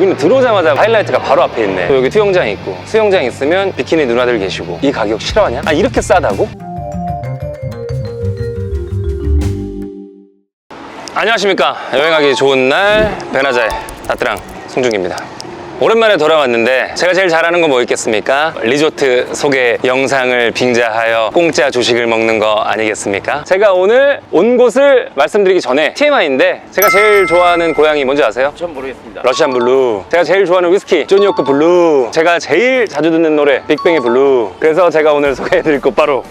여기는 들어오자마자 하이라이트가 바로 앞에 있네. 또 여기 수영장 있고 수영장 있으면 비키니 누나들 계시고 이 가격 싫어하냐? 아 이렇게 싸다고? 안녕하십니까 여행하기 좋은 날 배나자의 따ጥ랑 송중기입니다 오랜만에 돌아왔는데 제가 제일 잘하는 건뭐 있겠습니까? 리조트 소개 영상을 빙자하여 공짜 조식을 먹는 거 아니겠습니까? 제가 오늘 온 곳을 말씀드리기 전에 TMI인데 제가 제일 좋아하는 고향이 뭔지 아세요? 전 모르겠습니다. 러시안 블루 제가 제일 좋아하는 위스키 조니오크 블루 제가 제일 자주 듣는 노래 빅뱅의 블루 그래서 제가 오늘 소개해드릴 곳 바로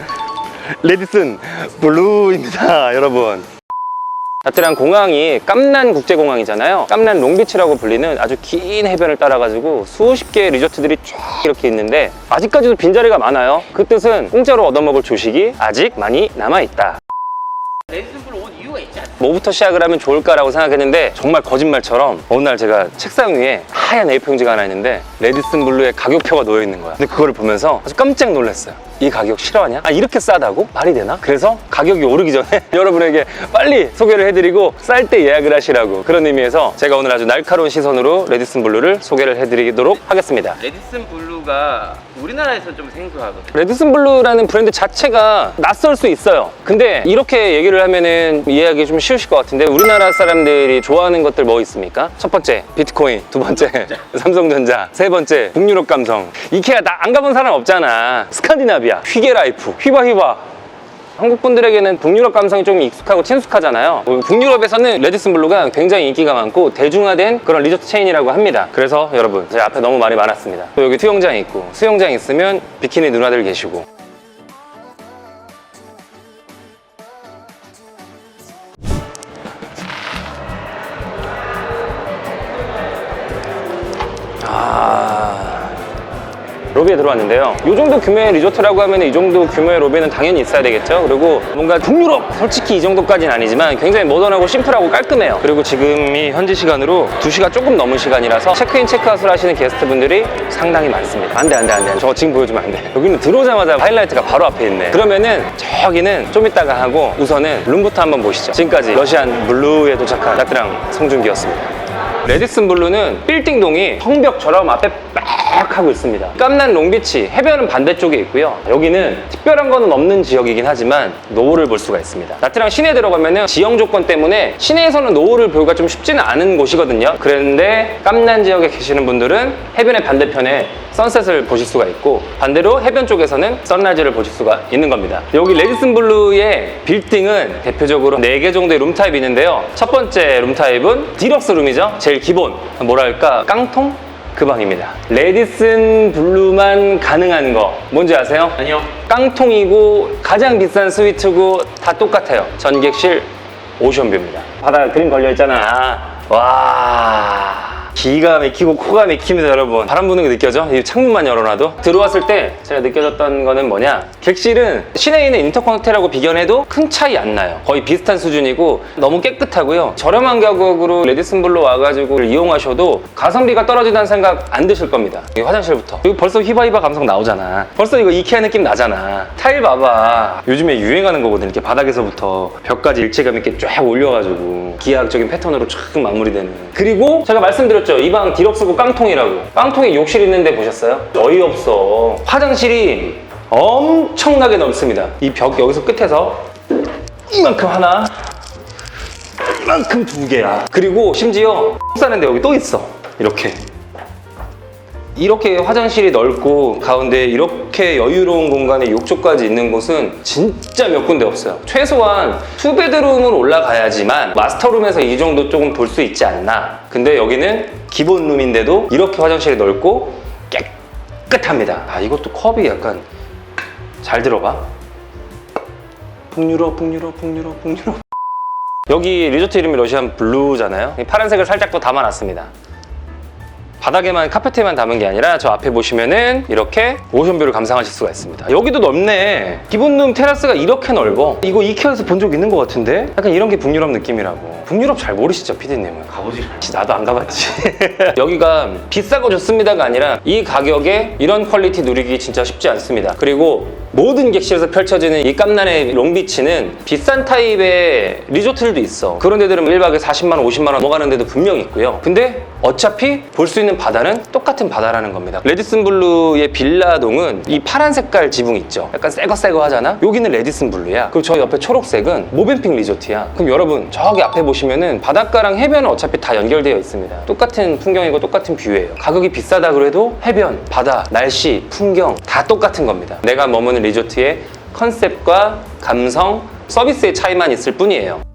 레디슨 블루입니다 여러분 나트랑 공항이 깜난 국제공항이잖아요. 깜난 롱비치라고 불리는 아주 긴 해변을 따라가지고 수십 개의 리조트들이 쫙 이렇게 있는데 아직까지도 빈자리가 많아요. 그 뜻은 공짜로 얻어먹을 조식이 아직 많이 남아있다. 뭐부터 시작을 하면 좋을까라고 생각했는데 정말 거짓말처럼 어느 날 제가 책상 위에 하얀 A4 용지가 하나 있는데 레디슨 블루의 가격표가 놓여 있는 거야. 근데 그거를 보면서 아주 깜짝 놀랐어요. 이 가격 싫어하냐? 아 이렇게 싸다고? 말이 되나? 그래서 가격이 오르기 전에 여러분에게 빨리 소개를 해드리고 쌀 때 예약을 하시라고 그런 의미에서 제가 오늘 아주 날카로운 시선으로 레디슨 블루를 소개를 해드리도록 하겠습니다. 레디슨 블루가 우리나라에서 좀 생소하거든요. 레드슨 블루라는 브랜드 자체가 낯설 수 있어요. 근데 이렇게 얘기를 하면은 이해하기 좀 쉬우실 것 같은데 우리나라 사람들이 좋아하는 것들 뭐 있습니까? 첫 번째 비트코인, 두 번째 삼성전자, 세 번째 북유럽 감성. 이케아 나 안 가본 사람 없잖아. 스칸디나비아, 휘게라이프, 휘바휘바. 한국 분들에게는 북유럽 감성이 좀 익숙하고 친숙하잖아요. 북유럽에서는 레디슨 블루가 굉장히 인기가 많고 대중화된 그런 리조트 체인이라고 합니다. 그래서 여러분 제 앞에 너무 말이 많았습니다. 또 여기 수영장 있고 수영장 있으면 비키니 누나들 계시고 로비에 들어왔는데요. 이 정도 규모의 리조트라고 하면 이 정도 규모의 로비는 당연히 있어야 되겠죠. 그리고 뭔가 북유럽 솔직히 이 정도까지는 아니지만 굉장히 모던하고 심플하고 깔끔해요. 그리고 지금이 현지 시간으로 2시가 조금 넘은 시간이라서 체크인 체크아웃을 하시는 게스트분들이 상당히 많습니다. 안돼 안돼 안돼. 저거 지금 보여주면 안 돼. 여기는 들어오자마자 하이라이트가 바로 앞에 있네. 그러면은 저기는 좀 이따가 하고 우선은 룸부터 한번 보시죠. 지금까지 러시안 블루에 도착한 나트랑 송중기였습니다. 레디슨 블루는 빌딩동이 성벽처럼 앞에 빡 하고 있습니다. 깜난 롱비치 해변은 반대쪽에 있고요. 여기는 특별한 거는 없는 지역이긴 하지만 노을을 볼 수가 있습니다. 나트랑 시내 들어가면은 지형 조건 때문에 시내에서는 노을을 보기가 좀 쉽지는 않은 곳이거든요. 그런데 깜난 지역에 계시는 분들은 해변의 반대편에 선셋을 보실 수가 있고 반대로 해변 쪽에서는 선라이즈를 보실 수가 있는 겁니다. 여기 레디슨 블루의 빌딩은 대표적으로 4개 정도의 룸 타입이 있는데요. 첫 번째 룸 타입은 디럭스 룸이죠. 제일 기본. 뭐랄까 깡통? 그 방입니다. 레디슨 블루만 가능한 거 뭔지 아세요? 아니요. 깡통이고 가장 비싼 스위트고 다 똑같아요. 전객실 오션뷰입니다. 바다 그림 걸려 있잖아. 와. 기가 막히고 코가 막힙니다 여러분. 바람 부는 게 느껴져? 이 창문만 열어놔도? 들어왔을 때 제가 느껴졌던 거는 뭐냐? 객실은 시내에 있는 인터컨텍트라고 비견해도 큰 차이 안 나요. 거의 비슷한 수준이고 너무 깨끗하고요. 저렴한 가격으로 레디슨 블루 와가지고 이용하셔도 가성비가 떨어진다는 생각 안 드실 겁니다. 이 화장실부터. 이거 벌써 휘바휘바 감성 나오잖아. 벌써 이거 이케아 느낌 나잖아. 타일 봐봐. 요즘에 유행하는 거거든 이렇게 바닥에서부터. 벽까지 일체감 있게 쫙 올려가지고 기하학적인 패턴으로 쫙 마무리되는. 그리고 제가 말씀드렸죠 이 방 디럭스고 깡통이라고. 깡통에 욕실 있는데 보셨어요? 어이없어. 화장실이 엄청나게 넓습니다. 이 벽 여기서 끝에서 이만큼 하나 이만큼 두 개야. 그리고 심지어 싸는데 여기 또 있어. 이렇게. 이렇게 화장실이 넓고 가운데 이렇게 여유로운 공간에 욕조까지 있는 곳은 진짜 몇 군데 없어요. 최소한 투베드룸으로 올라가야지만 마스터룸에서 이 정도 조금 볼 수 있지 않나. 근데 여기는 기본 룸인데도 이렇게 화장실이 넓고 깨끗합니다. 아 이것도 컵이 약간 잘 들어가. 북유럽, 북유럽, 북유럽, 북유럽. 여기 리조트 이름이 러시안 블루잖아요. 이 파란색을 살짝 또 담아놨습니다. 바닥에만 카페트에만 담은 게 아니라 저 앞에 보시면은 이렇게 오션뷰를 감상하실 수가 있습니다. 여기도 넓네. 기본룸 테라스가 이렇게 넓어. 이거 이케아에서 본 적 있는 것 같은데? 약간 이런 게 북유럽 느낌이라고. 북유럽 잘 모르시죠, 피디님은? 가보지. 나도 안 가봤지. 여기가 비싸고 좋습니다가 아니라 이 가격에 이런 퀄리티 누리기 진짜 쉽지 않습니다. 그리고 모든 객실에서 펼쳐지는 이 깜난의 롱비치는 비싼 타입의 리조트들도 있어. 그런 데들은 1박에 40만 원, 50만 원 넘어가는 데도 분명히 있고요. 근데 어차피 볼 수 있는 바다는 똑같은 바다라는 겁니다. 레디슨 블루의 빌라동은 이 파란 색깔 지붕 있죠. 약간 새거 새거 하잖아. 여기는 레디슨 블루야. 그리고 저 옆에 초록색은 모벤픽 리조트야. 그럼 여러분 저기 앞에 보시면은 바닷가랑 해변은 어차피 다 연결되어 있습니다. 똑같은 풍경이고 똑같은 뷰예요. 가격이 비싸다 그래도 해변, 바다, 날씨, 풍경 다 똑같은 겁니다. 내가 머무는 리조트의 컨셉과 감성, 서비스의 차이만 있을 뿐이에요.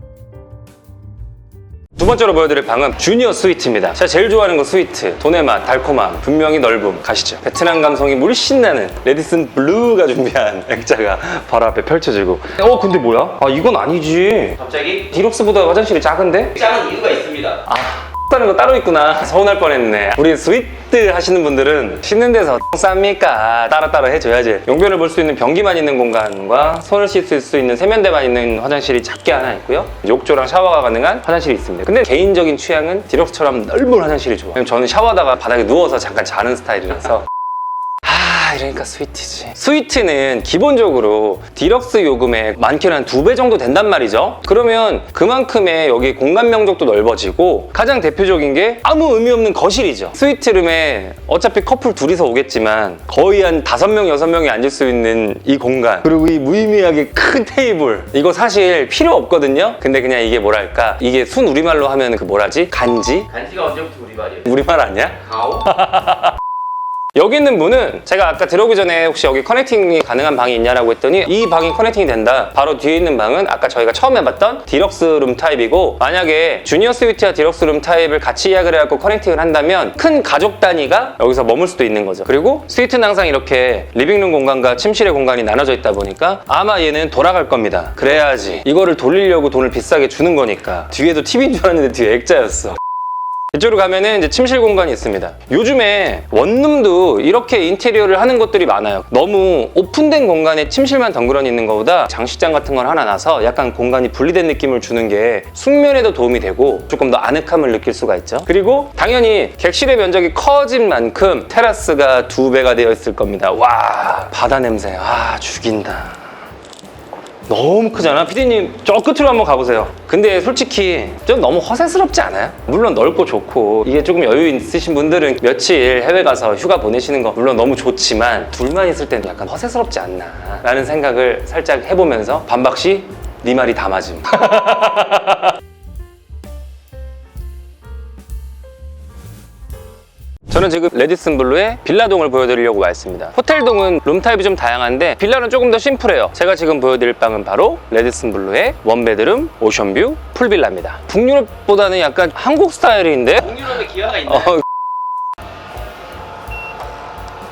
두 번째로 보여드릴 방은 주니어 스위트입니다. 제가 제일 좋아하는 건 스위트. 돈의 맛, 달콤함, 분명히 넓음. 가시죠. 베트남 감성이 물씬 나는 레디슨 블루가 준비한 액자가 바로 앞에 펼쳐지고. 어, 근데 뭐야? 아, 이건 아니지. 갑자기 디럭스보다 화장실이 작은데? 짱은 이유가 있습니다. 아, 다는 거 따로 있구나. 서운할 뻔했네. 우리 스위트 하시는 분들은 씻는 데서 쌉니까? 따로따로 해줘야지. 용변을 볼 수 있는 변기만 있는 공간과 손을 씻을 수 있는 세면대만 있는 화장실이 작게 하나 있고요. 욕조랑 샤워가 가능한 화장실이 있습니다. 근데 개인적인 취향은 디럭스처럼 넓은 화장실이 좋아. 저는 샤워하다가 바닥에 누워서 잠깐 자는 스타일이라서. 아 이러니까 스위트지. 스위트는 기본적으로 디럭스 요금의 많게는 한 두 배 정도 된단 말이죠. 그러면 그만큼의 여기 공간 면적도 넓어지고 가장 대표적인 게 아무 의미 없는 거실이죠. 스위트룸에 어차피 커플 둘이서 오겠지만 거의 한 다섯 명 여섯 명이 앉을 수 있는 이 공간. 그리고 이 무의미하게 큰 테이블. 이거 사실 필요 없거든요. 근데 그냥 이게 뭐랄까? 이게 순 우리말로 하면 그 뭐라지? 간지? 간지가 언제부터 우리 말이에요? 우리말 아니야? 가오? 여기 있는 분은 제가 아까 들어오기 전에 혹시 여기 커넥팅이 가능한 방이 있냐라고 했더니 이 방이 커넥팅이 된다. 바로 뒤에 있는 방은 아까 저희가 처음 해봤던 디럭스 룸 타입이고 만약에 주니어 스위트와 디럭스 룸 타입을 같이 예약을 해갖고 커넥팅을 한다면 큰 가족 단위가 여기서 머물 수도 있는 거죠. 그리고 스위트는 항상 이렇게 리빙룸 공간과 침실의 공간이 나눠져 있다 보니까 아마 얘는 돌아갈 겁니다. 그래야지. 이거를 돌리려고 돈을 비싸게 주는 거니까. 뒤에도 TV인 줄 알았는데 뒤에 액자였어. 이쪽으로 가면은 이제 침실 공간이 있습니다. 요즘에 원룸도 이렇게 인테리어를 하는 곳들이 많아요. 너무 오픈된 공간에 침실만 덩그러니 있는 것보다 장식장 같은 걸 하나 놔서 약간 공간이 분리된 느낌을 주는 게 숙면에도 도움이 되고 조금 더 아늑함을 느낄 수가 있죠. 그리고 당연히 객실의 면적이 커진 만큼 테라스가 두 배가 되어 있을 겁니다. 와 바다 냄새 아 죽인다. 너무 크잖아. 피디님 저 끝으로 한번 가보세요. 근데 솔직히 좀 너무 허세스럽지 않아요? 물론 넓고 좋고 이게 조금 여유 있으신 분들은 며칠 해외 가서 휴가 보내시는 거 물론 너무 좋지만 둘만 있을 때는 약간 허세스럽지 않나 라는 생각을 살짝 해보면서 반박시 네 말이 다 맞음. 저는 지금 레디슨 블루의 빌라동을 보여드리려고 왔습니다. 호텔동은 룸 타입이 좀 다양한데 빌라는 조금 더 심플해요. 제가 지금 보여드릴 방은 바로 레디슨 블루의 원베드룸 오션뷰 풀빌라입니다. 북유럽보다는 약간 한국 스타일인데? 동유럽에 기아가 있나요? 어.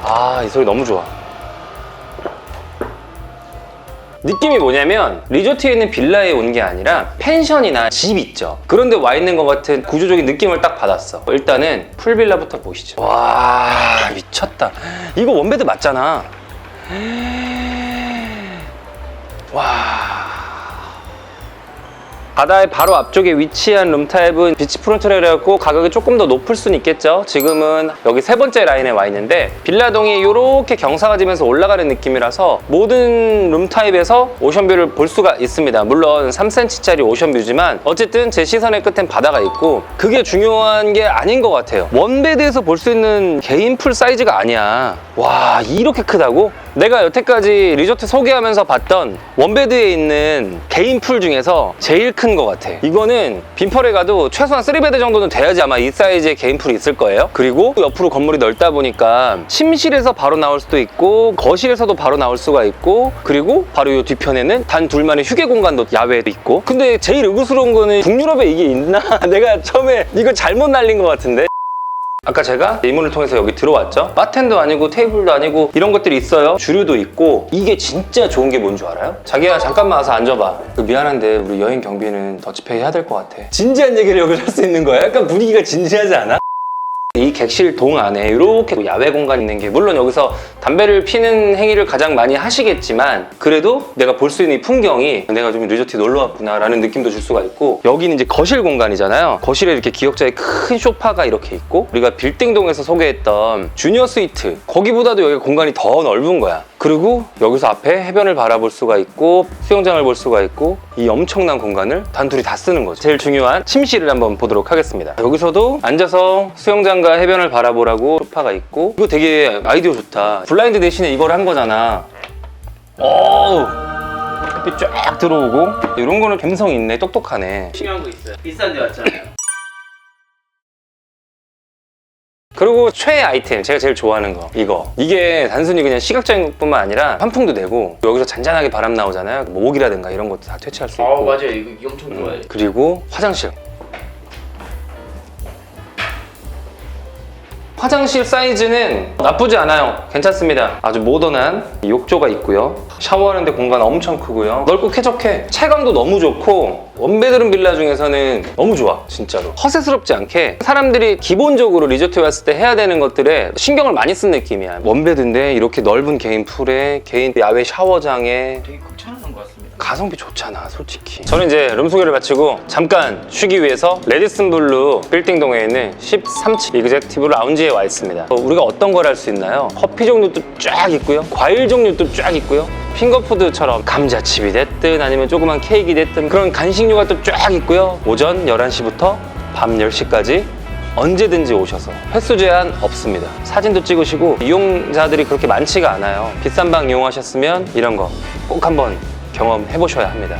아, 이 소리 너무 좋아. 느낌이 뭐냐면 리조트에 있는 빌라에 온 게 아니라 펜션이나 집 있죠. 그런데 와 있는 것 같은 구조적인 느낌을 딱 받았어. 일단은 풀빌라부터 보시죠. 와 미쳤다. 이거 원베드 맞잖아. 와. 바다의 바로 앞쪽에 위치한 룸타입은 비치 프론트라 그래갖고 가격이 조금 더 높을 수는 있겠죠. 지금은 여기 세 번째 라인에 와 있는데 빌라동이 이렇게 경사가 지면서 올라가는 느낌이라서 모든 룸타입에서 오션뷰를 볼 수가 있습니다. 물론 3cm짜리 오션뷰지만 어쨌든 제 시선의 끝엔 바다가 있고 그게 중요한 게 아닌 것 같아요. 원베드에서 볼 수 있는 개인 풀 사이즈가 아니야. 와 이렇게 크다고? 내가 여태까지 리조트 소개하면서 봤던 원베드에 있는 개인 풀 중에서 제일 큰 것 같아. 이거는 빈펄에 가도 최소한 3베드 정도는 돼야지 아마 이 사이즈의 개인 풀이 있을 거예요. 그리고 옆으로 건물이 넓다 보니까 침실에서 바로 나올 수도 있고 거실에서도 바로 나올 수가 있고 그리고 바로 이 뒤편에는 단 둘만의 휴게 공간도 야외에도 있고 근데 제일 의구스러운 거는 북유럽에 이게 있나? 내가 처음에 이거 잘못 날린 것 같은데 아까 제가 이문을 통해서 여기 들어왔죠? 바텐도 아니고 테이블도 아니고 이런 것들이 있어요. 주류도 있고 이게 진짜 좋은 게 뭔 줄 알아요? 자기야 잠깐만 와서 앉아봐. 그 미안한데 우리 여행 경비는 더치페이 해야 될 것 같아. 진지한 얘기를 여기서 할 수 있는 거야? 약간 분위기가 진지하지 않아? 이 객실 동 안에 이렇게 야외 공간 있는 게 물론 여기서 담배를 피는 행위를 가장 많이 하시겠지만 그래도 내가 볼 수 있는 이 풍경이 내가 좀 리조트에 놀러 왔구나 라는 느낌도 줄 수가 있고 여기는 이제 거실 공간이잖아요. 거실에 이렇게 기역자의 큰 소파가 이렇게 있고 우리가 빌딩동에서 소개했던 주니어 스위트. 거기보다도 여기 공간이 더 넓은 거야 그리고 여기서 앞에 해변을 바라볼 수가 있고 수영장을 볼 수가 있고 이 엄청난 공간을 단둘이 다 쓰는 거죠. 제일 중요한 침실을 한번 보도록 하겠습니다. 여기서도 앉아서 수영장과 해변을 바라보라고 소파가 있고 이거 되게 아이디어 좋다. 블라인드 대신에 이걸 한 거잖아. 어우 햇빛 쫙 들어오고 이런 거는 감성 있네 똑똑하네 중요한 거 있어요. 비싼 데 왔잖아요. 그리고 최애 아이템 제가 제일 좋아하는 거 이거 이게 단순히 그냥 시각적인 것뿐만 아니라 환풍도 되고 여기서 잔잔하게 바람 나오잖아요 뭐 모기라든가 이런 것도 다 퇴치할 수 있고 아 맞아요. 이거, 이거 엄청 좋아요. 그리고 화장실 화장실 사이즈는 나쁘지 않아요. 괜찮습니다. 아주 모던한 욕조가 있고요. 샤워하는데 공간 엄청 크고요. 넓고 쾌적해. 채광도 너무 좋고 원베드룸 빌라 중에서는 너무 좋아 진짜로. 허세스럽지 않게 사람들이 기본적으로 리조트에 왔을 때 해야 되는 것들에 신경을 많이 쓴 느낌이야. 원베드인데 이렇게 넓은 개인 풀에 개인 야외 샤워장에 가성비 좋잖아 솔직히 저는 이제 룸 소개를 마치고 잠깐 쉬기 위해서 레디슨 블루 빌딩동에 있는 13층 이그젝티브 라운지에 와 있습니다 어, 우리가 어떤 걸 할 수 있나요? 커피 종류도 쫙 있고요 과일 종류도 쫙 있고요 핑거푸드처럼 감자칩이 됐든 아니면 조그만 케이크 됐든 그런 간식류가 또 쫙 있고요 오전 11시부터 밤 10시까지 언제든지 오셔서 횟수 제한 없습니다. 사진도 찍으시고 이용자들이 그렇게 많지가 않아요. 비싼 방 이용하셨으면 이런 거 꼭 한번 경험해 보셔야 합니다.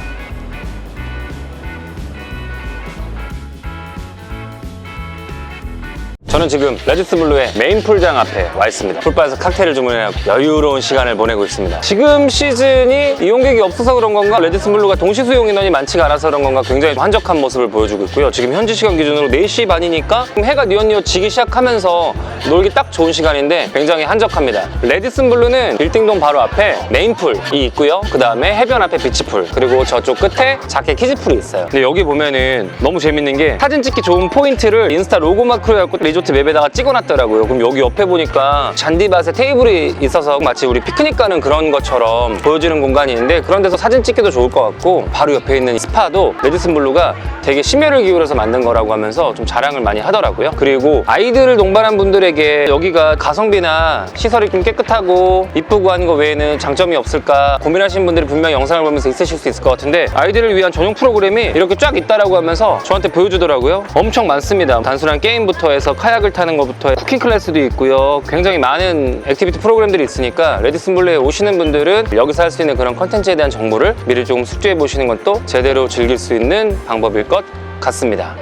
저는 지금 레지스 블루의 메인 풀장 앞에 와 있습니다. 풀바에서 칵테일을 주문해서 여유로운 시간을 보내고 있습니다. 지금 시즌이 이용객이 없어서 그런 건가 레지스 블루가 동시 수용 인원이 많지가 않아서 그런 건가 굉장히 한적한 모습을 보여주고 있고요. 지금 현지 시간 기준으로 4시 반이니까 해가 뉘엿뉘엿 지기 시작하면서 놀기 딱 좋은 시간인데 굉장히 한적합니다. 레디슨 블루는 빌딩동 바로 앞에 메인풀이 있고요. 그 다음에 해변 앞에 비치풀 그리고 저쪽 끝에 작게 키즈풀이 있어요. 근데 여기 보면은 너무 재밌는 게 사진 찍기 좋은 포인트를 인스타 로고 마크로 해갖고 리조 트 맵에다가 찍어놨더라고요. 그럼 여기 옆에 보니까 잔디밭에 테이블이 있어서 마치 우리 피크닉 가는 그런 것처럼 보여지는 공간이 있는데 그런 데서 사진 찍기도 좋을 것 같고 바로 옆에 있는 스파도 레디슨 블루가 되게 심혈을 기울여서 만든 거라고 하면서 좀 자랑을 많이 하더라고요. 그리고 아이들을 동반한 분들에게 여기가 가성비나 시설이 좀 깨끗하고 이쁘고 하는 거 외에는 장점이 없을까 고민하시는 분들이 분명 영상을 보면서 있으실 수 있을 것 같은데 아이들을 위한 전용 프로그램이 이렇게 쫙 있다라고 하면서 저한테 보여주더라고요. 엄청 많습니다. 단순한 게임부터 해서 카약 을 타는 것부터 쿠킹 클래스도 있고요. 굉장히 많은 액티비티 프로그램들이 있으니까 레디슨 블루에 오시는 분들은 여기서 할 수 있는 그런 컨텐츠에 대한 정보를 미리 조금 숙지해 보시는 것도 제대로 즐길 수 있는 방법일 것 같습니다.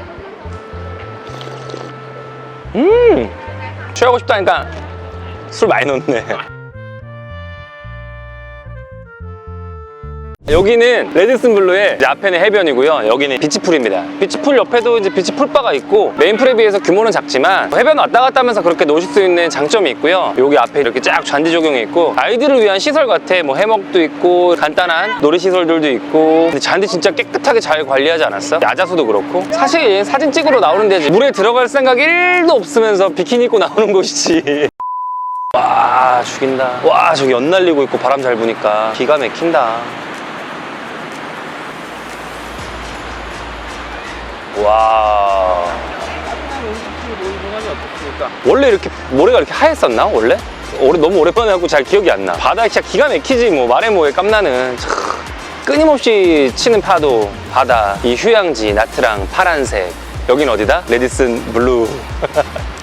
음, 취하고 싶다니까 술 많이 넣네. 여기는 레디슨 블루의 앞에는 해변이고요. 여기는 비치풀입니다. 비치풀 옆에도 이제 비치풀바가 있고 메인풀에 비해서 규모는 작지만 해변 왔다 갔다 하면서 그렇게 노실 수 있는 장점이 있고요. 여기 앞에 이렇게 쫙 잔디 조경이 있고 아이들을 위한 시설 같아. 뭐 해먹도 있고 간단한 놀이 시설들도 있고 근데 잔디 진짜 깨끗하게 잘 관리하지 않았어? 야자수도 그렇고 사실 사진 찍으러 나오는 데지 물에 들어갈 생각 1도 없으면서 비키니 입고 나오는 곳이지. 와 죽인다. 와 저기 연 날리고 있고 바람 잘 부니까 기가 막힌다. 와. 원래 이렇게 모래가 이렇게 하였었나 원래? 오래 너무 오랜만에 하고 잘 기억이 안 나. 바다 진짜 기가 막히지 뭐 말해 뭐에 깜나는. 참, 끊임없이 치는 파도, 바다, 이 휴양지, 나트랑, 파란색. 여긴 어디다? 레디슨 블루.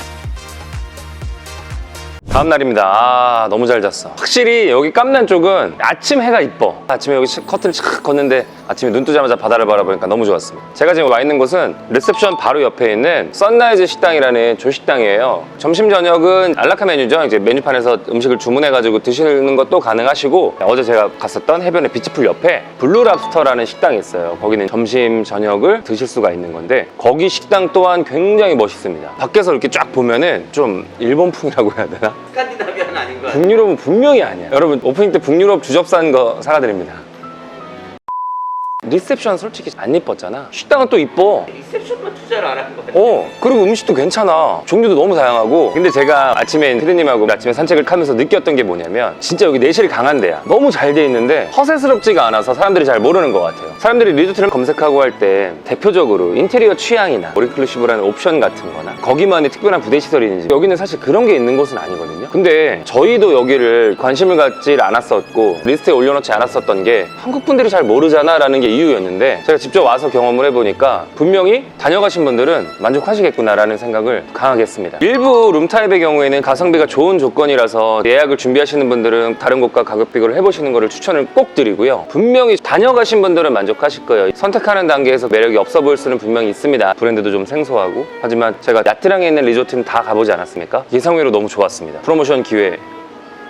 다음 날입니다. 아, 너무 잘 잤어. 확실히 여기 깜난 쪽은 아침 해가 이뻐. 아침에 여기 커튼을 착 걷는데 아침에 눈 뜨자마자 바다를 바라보니까 너무 좋았습니다. 제가 지금 와 있는 곳은 리셉션 바로 옆에 있는 썬라이즈 식당이라는 조식당이에요. 점심 저녁은 안락한 메뉴죠. 이제 메뉴판에서 음식을 주문해가지고 드시는 것도 가능하시고 어제 제가 갔었던 해변의 비치풀 옆에 블루랍스터라는 식당이 있어요. 거기는 점심 저녁을 드실 수가 있는 건데 거기 식당 또한 굉장히 멋있습니다. 밖에서 이렇게 쫙 보면은 좀 일본풍이라고 해야 되나? 스칸디나비아는 아닌 것 같아요. 북유럽은 분명히 아니야. 여러분 오프닝 때 북유럽 주접 산거 사과드립니다. 리셉션 솔직히 안 이뻤잖아. 식당은 또 이뻐. 리셉션만 투자를 안 한 거예요. 어 그리고 음식도 괜찮아 종류도 너무 다양하고 근데 제가 아침에 피디님하고 아침에 산책을 하면서 느꼈던 게 뭐냐면 진짜 여기 내실 강한 데야 너무 잘 돼 있는데 허세스럽지가 않아서 사람들이 잘 모르는 것 같아요 사람들이 리조트를 검색하고 할 때 대표적으로 인테리어 취향이나 오리클루시브라는 옵션 같은 거나 거기만의 특별한 부대 시설이 있는지 여기는 사실 그런 게 있는 곳은 아니거든요 근데 저희도 여기를 관심을 갖질 않았었고 리스트에 올려놓지 않았었던 게 한국 분들이 잘 모르잖아 라는 게 이유였는데 제가 직접 와서 경험을 해보니까 분명히 다녀가신 분들은 만족하시겠구나라는 생각을 강하게 했습니다. 일부 룸타입의 경우에는 가성비가 좋은 조건이라서 예약을 준비하시는 분들은 다른 곳과 가격 비교를 해보시는 것을 추천을 꼭 드리고요. 분명히 다녀가신 분들은 만족하실 거예요. 선택하는 단계에서 매력이 없어 보일 수는 분명히 있습니다. 브랜드도 좀 생소하고 하지만 제가 야트랑에 있는 리조트는 다 가보지 않았습니까? 예상외로 너무 좋았습니다. 프로모션 기회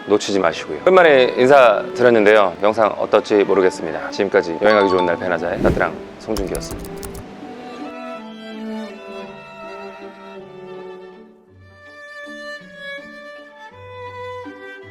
놓치지 마시고요. 오랜만에 인사드렸는데요. 영상 어떨지 모르겠습니다. 지금까지 여행하기 좋은 날 배나자의 야트랑 송준기였습니다.